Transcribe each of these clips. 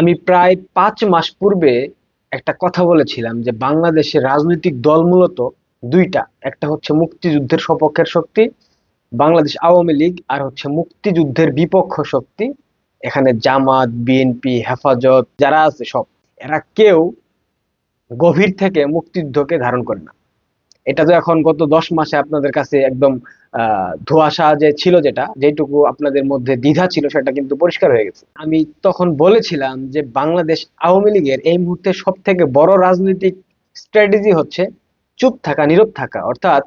আমি প্রায় পাঁচ মাস পূর্বে একটা কথা বলেছিলাম যে বাংলাদেশের রাজনৈতিক দল মূলত দুইটা। একটা হচ্ছে মুক্তিযুদ্ধের সপক্ষের শক্তি, বাংলাদেশ আওয়ামী লীগ, আর হচ্ছে মুক্তিযুদ্ধের বিপক্ষ শক্তি। এখানে জামাত, বিএনপি, হেফাজত, যারা আছে সব, এরা কেউ গভীর থেকে মুক্তিযুদ্ধকে ধারণ করে না। এটা তো এখন গত দশ মাসে আপনাদের কাছে একদম ধোঁয়াশা যে ছিল যেটা যেটুকু আপনাদের মধ্যে দ্বিধা ছিল সেটা কিন্তু পরিষ্কার হয়ে গেছে। আমি তখন বলেছিলাম যে বাংলাদেশ আওয়ামী লীগের এই মুহূর্তে সব থেকে বড় রাজনৈতিক স্ট্র্যাটেজি হচ্ছে চুপ থাকা, নীরব থাকা। অর্থাৎ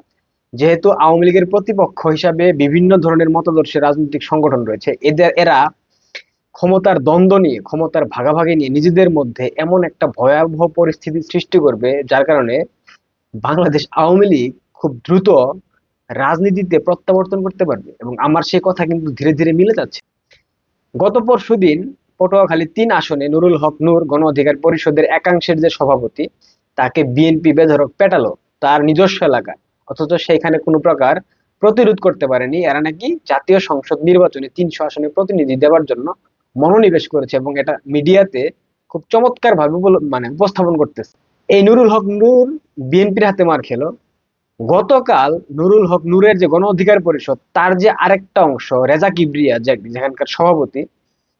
যেহেতু আওয়ামী লীগের প্রতিপক্ষ হিসাবে বিভিন্ন ধরনের মতাদর্শের রাজনৈতিক সংগঠন রয়েছে, এদের, এরা ক্ষমতার দ্বন্দ্ব নিয়ে, ক্ষমতার ভাগাভাগি নিয়ে নিজেদের মধ্যে এমন একটা ভয়াবহ পরিস্থিতি সৃষ্টি করবে, যার কারণে বাংলাদেশ আওয়ামী লীগ খুব দ্রুত রাজনীতিতে প্রত্যাবর্তন করতে পারবে এবং আমার সেই কথা কিন্তু ধীরে ধীরে মিলে যাচ্ছে। গত পরশুদিন পটুয়াখালী তিন আসনে নুরুল হক নূর গণ অধিকার পরিষদের একাংশের যে সভাপতি, তাকে বিএনপি বেধরক পেটালো তার নিজস্ব এলাকায়। অথচ সেখানে কোনো প্রকার প্রতিরোধ করতে পারেনি। এরা নাকি জাতীয় সংসদ নির্বাচনে তিনশো আসনে প্রতিনিধি দেওয়ার জন্য মনোনিবেশ করেছে এবং এটা মিডিয়াতে খুব চমৎকার ভাবে মানে উপস্থাপন করতেছে। এই নুরুল হক নূর বিএনপির হাতে মার খেলো। গতকাল নুরুল হক নূরের যে গণ অধিকার পরিষদ, তার যে আরেকটা অংশ, রেজা কিবরিয়া যেখানকার সভাপতি,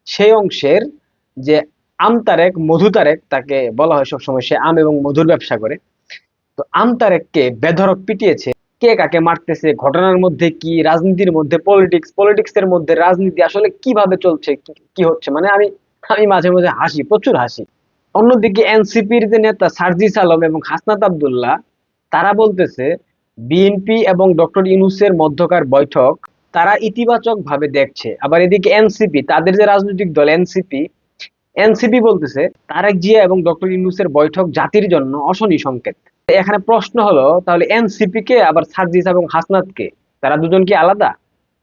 সেই অংশের যে আমতারেক মধুতারেক তাকে বলা হয় সবসময় সে আম এবং মধুর ব্যবসা করে। তো আম আমতারেককে বেধরক পিটিয়েছে। কে কাকে মারতেছে, ঘটনার মধ্যে কি, রাজনীতির মধ্যে পলিটিক্স পলিটিক্স এর মধ্যে রাজনীতি আসলে কীভাবে চলছে কি হচ্ছে? মানে আমি আমি মাঝে মাঝে হাসি, প্রচুর হাসি। অন্যদিকে এনসিপির যে নেতা সার্জিস আলম এবং হাসনাত আবদুল্লাহ, তারা বলতেছে, বিএনপি এবং ডক্টর ইউনুসের মধ্যকার বৈঠক তারা ইতিবাচক ভাবে দেখছে। আবার এদিকে এনসিপি, তাদের যে রাজনৈতিক দল এনসিপি এনসিপি বলতেছে, তারেক জিয়া এবং ডক্টর ইউনুসের বৈঠক জাতির জন্য অশনি সংকেত। এখানে প্রশ্ন হলো, তাহলে এনসিপি কে, আবার সার্জিস এবং হাসনাতকে তারা দুজন কি আলাদা?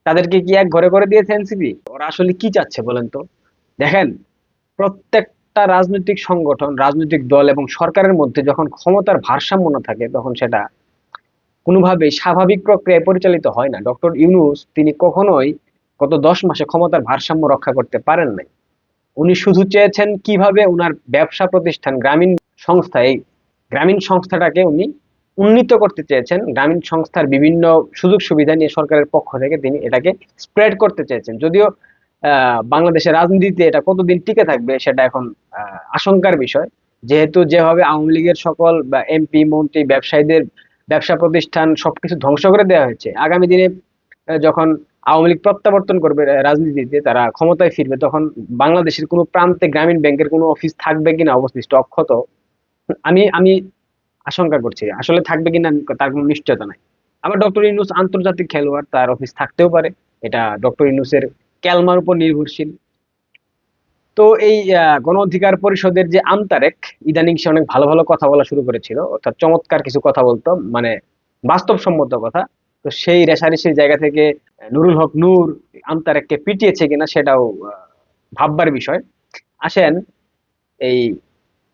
তাদেরকে কি এক ঘরে করে দিয়েছে এনসিপি? ওরা আসলে কি চাচ্ছে বলেন তো? দেখেন প্রত্যেকটা রাজনৈতিক সংগঠন, রাজনৈতিক দল এবং সরকারের মধ্যে যখন ক্ষমতার ভারসাম্য না থাকে, তখন সেটা কোনোভাবেই স্বাভাবিক প্রক্রিয়ায় পরিচালিত হয় না। ডক্টর ইউনুস, তিনি কখনোই গত দশ মাসে ক্ষমতার ভারসাম্য রক্ষা করতে পারেন নাই। উনি শুধু চেয়েছেন কীভাবে উনার ব্যবসা প্রতিষ্ঠান, গ্রামীণ সংস্থা, এই গ্রামীণ সংস্থাটাকে উনি উন্নীত করতে চেয়েছেন। গ্রামীণ সংস্থার বিভিন্ন সুযোগ সুবিধা নিয়ে সরকারের পক্ষ থেকে তিনি এটাকে স্প্রেড করতে চেয়েছেন। যদিও বাংলাদেশের রাজনীতিতে এটা কতদিন টিকে থাকবে সেটা এখন আশঙ্কার বিষয়। যেহেতু যেভাবে আওয়ামী লীগের সকল এমপি, মন্ত্রী, ব্যবসায়ীদের ব্যবসা প্রতিষ্ঠান সবকিছু ধ্বংস করে দেওয়া হয়েছে, আগামী দিনে যখন আওয়ামী লীগ প্রত্যাবর্তন করবে রাজনীতিতে, তারা ক্ষমতায় ফিরবে, তখন বাংলাদেশের কোনো প্রান্তে গ্রামীণ ব্যাংকের কোনো অফিস থাকবে কিনা অবশিষ্ট, অক্ষত, আমি আমি আশঙ্কা করছি। আসলে থাকবে কিনা তার কোনো নিশ্চয়তা নাই। আবার ডক্টর ইউনুস আন্তর্জাতিক খেলোয়াড়, তার অফিস থাকতেও পারে। এটা ডক্টর ইউনুসের ক্যালমার উপর নির্ভরশীল। তো এই গণ অধিকার পরিষদের যে আমতারেক ইদানিং সে অনেক ভালো ভালো কথা বলা শুরু করেছিল। অর্থাৎ চমৎকার কিছু কথা বলতো মানে বাস্তবসম্মত কথা। তো সেই রেশারেশির জায়গা থেকে নুরুল হক নূর আমতারেককে পিটিয়েছে কিনা সেটাও ভাববার বিষয়। আসেন, এই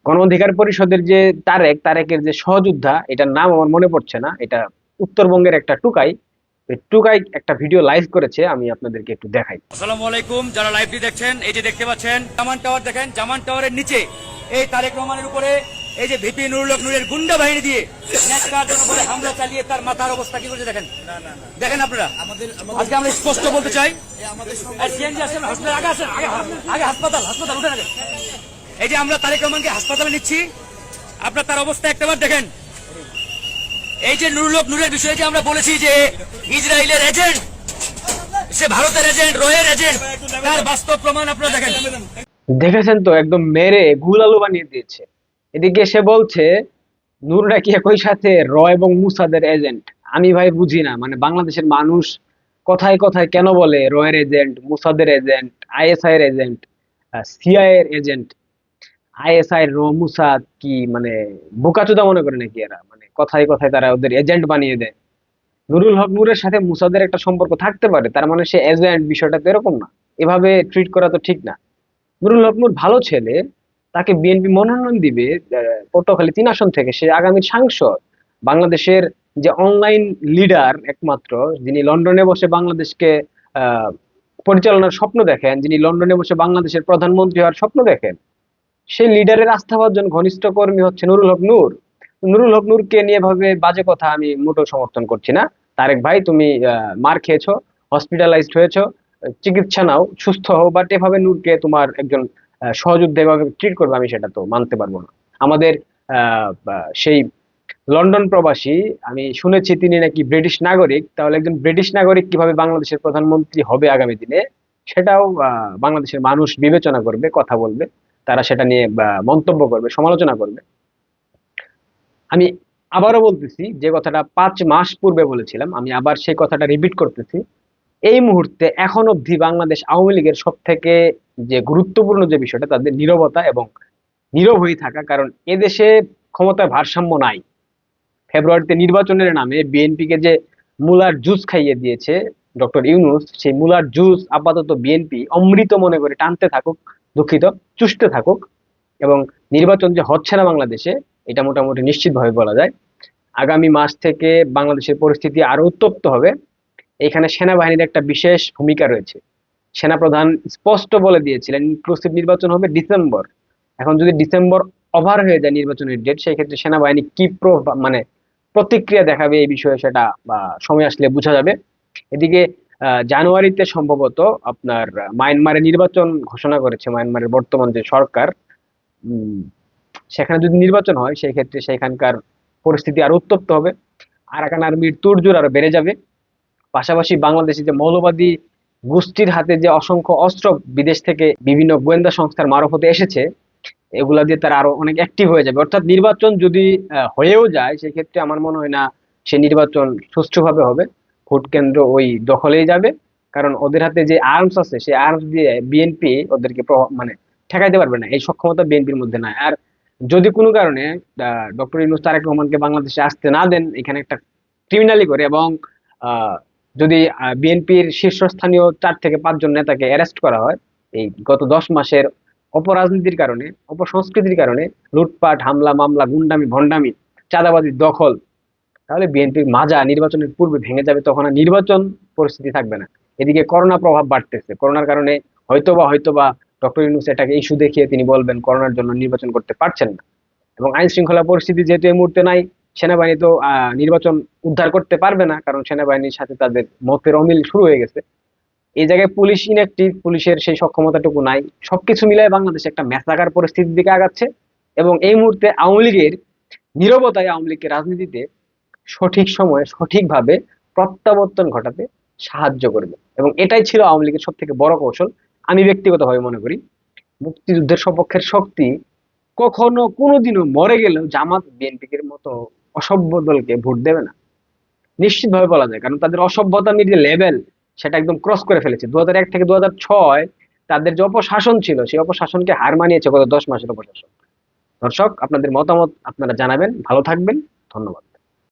গণ অধিকার পরিষদের যে তারেক, তারেকের যে সহযোদ্ধা, এটার নাম আমার মনে পড়ছে না, এটা উত্তরবঙ্গের একটা টুকাই। টুকাই একটা ভিডিও লাইভ করেছে আমি আপনাদেরকে একটু দেখাই। আসসালামু আলাইকুম যারা লাইভটি দেখছেন এই যে দেখতে পাচ্ছেন জামান টাওয়ার দেখেন জামান টাওয়ারের নিচে এই তারেক রহমানের উপরে এই যে ভিপি নুরুল নুরের গুন্ডা বাহিনী দিয়ে বলে হামলা চালিয়ে তার মাথার অবস্থা কি করছে দেখেন? দেখেন আপনারা? আজকে আমরা স্পষ্ট বলতে চাই আগে হাসপাতাল হাসপাতাল উঠে এই যে আমরা তারেক রহমানকে হাসপাতালে নিচ্ছি আপনার তার অবস্থা একটাবার দেখেন। এই যে নুরুল নুরের বিষয়ে যে আমরা বলেছি যে ইসরায়েলের এজেন্ট, সে ভারতের এজেন্ট, রয়ের এজেন্ট, তার বাস্তব প্রমাণ আপনারা দেখেন। দেখেছেন তো, একদম মেরে গুলালু বানিয়ে দিয়েছে। এদিকে সে বলছে নূর নাকি একই সাথে র এবং মুসাদের এজেন্ট? আমি ভাই বুঝি না মানে বাংলাদেশের মানুষ কথায় কথায় কেন বলে রয়ের এজেন্ট, মুসাদের এজেন্ট আইএসআই এর এজেন্ট সিআই এর এজেন্ট? আইএসআই, র, মুসাদ কি মানে বোকাচুদা মনে করে নাকি এরা? মানে কথায় কথায় তারা ওদের এজেন্ট বানিয়ে দেয়। নুরুল হক নূরের সাথে মুসাদের একটা সম্পর্ক থাকতে পারে, তার মানে সে এজেন্ট বিষয়টা তো এরকম না। এভাবে ট্রিট করা তো ঠিক না। নুরুল হক নূর ভালো ছেলে, তাকে বিএনপি মনোনয়ন দিবে পটুয়াখালী তিন আসন থেকে। সে আগামী সাংসদ। বাংলাদেশের যে অনলাইন লিডার একমাত্র, যিনি লন্ডনে বসে বাংলাদেশকে পরিচালনার স্বপ্ন দেখেন, যিনি লন্ডনে বসে বাংলাদেশের প্রধানমন্ত্রী হওয়ার স্বপ্ন দেখেন, সেই লিডারের আস্থা আস্থাভাজন ঘনিষ্ঠ কর্মী হচ্ছে নুরুল হক নূর। নুরুল হক নূরকে নিয়ে ভাবে বাজে কথা আমি মোটেও সমর্থন করছি না। তারেক ভাই, তুমি মার খেয়েছো হসপিটালাইজড হয়েছো, চিকিৎসা নাও, সুস্থ হও বাট এভাবে নূরকে তোমার একজন সহযোদ্ধা এভাবে ট্রিট করবে আমি সেটা তো মানতে পারব না। আমাদের সেই লন্ডন প্রবাসী, আমি শুনেছি তিনি নাকি ব্রিটিশ নাগরিক। তাহলে একজন ব্রিটিশ নাগরিক কীভাবে বাংলাদেশের প্রধানমন্ত্রী হবে আগামী দিনে, সেটাও বাংলাদেশের মানুষ বিবেচনা করবে, কথা বলবে, তারা সেটা নিয়ে মন্তব্য করবে, সমালোচনা করবে। আমি আবারও বলতেছি, যে কথাটা পাঁচ মাস পূর্বে বলেছিলাম, আমি আবার সেই কথাটা রিপিট করতেছি। এই মুহূর্তে এখন অবধি বাংলাদেশ আওয়ামী লীগের সব থেকে যে গুরুত্বপূর্ণ যে বিষয়টা, তাদের নীরবতা এবং নীরব হয়ে থাকা, কারণ এদেশে ক্ষমতার ভারসাম্য নাই। ফেব্রুয়ারিতে নির্বাচনের নামে বিএনপিকে যে মূলার জুস খাইয়ে দিয়েছে ডক্টর ইউনুস, সেই মূলার জুস আপাতত বিএনপি অমৃত মনে করে টানতে থাকুক, দুঃখিত, চুষতে থাকুক এবং নির্বাচন যে হচ্ছে না বাংলাদেশে এটা মোটামুটি নিশ্চিতভাবে বলা যায়। আগামী মাস থেকে বাংলাদেশের পরিস্থিতি আরও উত্তপ্ত হবে। এখানে সেনাবাহিনীর একটা বিশেষ ভূমিকা রয়েছে। সেনাপ্রধান স্পষ্ট বলে দিয়েছিলেন ইনক্লুসিভ নির্বাচন হবে ডিসেম্বর। এখন যদি ডিসেম্বর ওভার হয়ে যায় নির্বাচনের ডেট সেই ক্ষেত্রে সেনাবাহিনী কি মানে প্রতিক্রিয়া দেখাবে এই বিষয়ে সেটা সময় আসলে বোঝা যাবে। এদিকে জানুয়ারিতে সম্ভবত আপনার মায়ানমারে নির্বাচন ঘোষণা করেছে, মায়ানমারের বর্তমান যে সরকার সেখানে যদি নির্বাচন হয় সেই ক্ষেত্রে সেখানকার পরিস্থিতি আরও উত্তপ্ত হবে। আরাকান আর্মির তুড়জোড় আরও বেড়ে যাবে। পাশাপাশি বাংলাদেশে যে মৌলবাদী গোষ্ঠীর হাতে যে অসংখ্য অস্ত্র বিদেশ থেকে বিভিন্ন গোয়েন্দা সংস্থার মারফতে এসেছে, এগুলা দিয়ে তারা আরও অনেক অ্যাক্টিভ হয়ে যাবে। অর্থাৎ নির্বাচন যদি হয়েও যায়, সেক্ষেত্রে আমার মনে হয় না সে নির্বাচন সুষ্ঠুভাবে হবে। ভোট কেন্দ্র ওই দখলেই যাবে। কারণ ওদের হাতে যে আর্মস আছে, সেই আর্মস দিয়ে বিএনপি ওদেরকে মানে ঠেকাইতে পারবে না। এই সক্ষমতা বিএনপির মধ্যে নাই। আর যদি কোনো কারণে ডক্টর ইউনুস তারেক রহমানকে বাংলাদেশে আসতে না দেন, এখানে একটা ক্রিমিনালি করে এবং যদি বিএনপির শীর্ষস্থানীয় চার থেকে পাঁচজন নেতাকে অ্যারেস্ট করা হয়, এই গত দশ মাসের অপরাজনীতির কারণে, অপসংস্কৃতির কারণে, লুটপাট, হামলা, মামলা, গুন্ডামি, ভণ্ডামি, চাঁদাবাজির দখল, তাহলে বিএনপির মাজা নির্বাচনের পূর্বে ভেঙে যাবে, তখন আর নির্বাচন পরিস্থিতি থাকবে না। এদিকে করোনা প্রভাব বাড়তেছে। করোনার কারণে হয়তোবা হয়তোবা ডক্টর ইউনুস এটাকে ইস্যু দেখিয়ে তিনি বলবেন করোনার জন্য নির্বাচন করতে পারছেন না। এবং আইন শৃঙ্খলা পরিস্থিতি যেহেতু এই মুহূর্তে নাই, সেনাবাহিনী তো নির্বাচন উদ্ধার করতে পারবে না, কারণ সেনাবাহিনীর সাথে তাদের মতের অমিল শুরু হয়ে গেছে। এই জায়গায় পুলিশ ইনঅ্যাক্টিভ পুলিশের সেই সক্ষমতাটুকু নাই। সবকিছু মিলায় বাংলাদেশ একটা মেসাকার পরিস্থিতির দিকে আগাচ্ছে এবং এই মুহূর্তে আওয়ামী লীগের নীরবতায় আওয়ামী লীগকে রাজনীতিতে সঠিক সময়ে সঠিকভাবে প্রত্যাবর্তন ঘটাতে সাহায্য করবে। এবং এটাই ছিল আওয়ামী লীগের সব থেকে বড় কৌশল। আমি ব্যক্তিগতভাবে মনে করি, মুক্তিযুদ্ধের সপক্ষের শক্তি কখনো কোনোদিনও মরে গেলেও জামাত বিএনপির মতো অসভ্য দলকে ভোট দেবে না। নিশ্চিতভাবে বলা যায়, কারণ তাদের অসভ্যতার যে লেভেল সেটা একদম ক্রস করে ফেলেছে। দু থেকে দু তাদের যে অপশাসন ছিল, সেই অপশাসনকে হার মানিয়েছে গত দশ মাসের অপশাসন দর্শক, আপনাদের মতামত আপনারা জানাবেন। ভালো থাকবেন। ধন্যবাদ।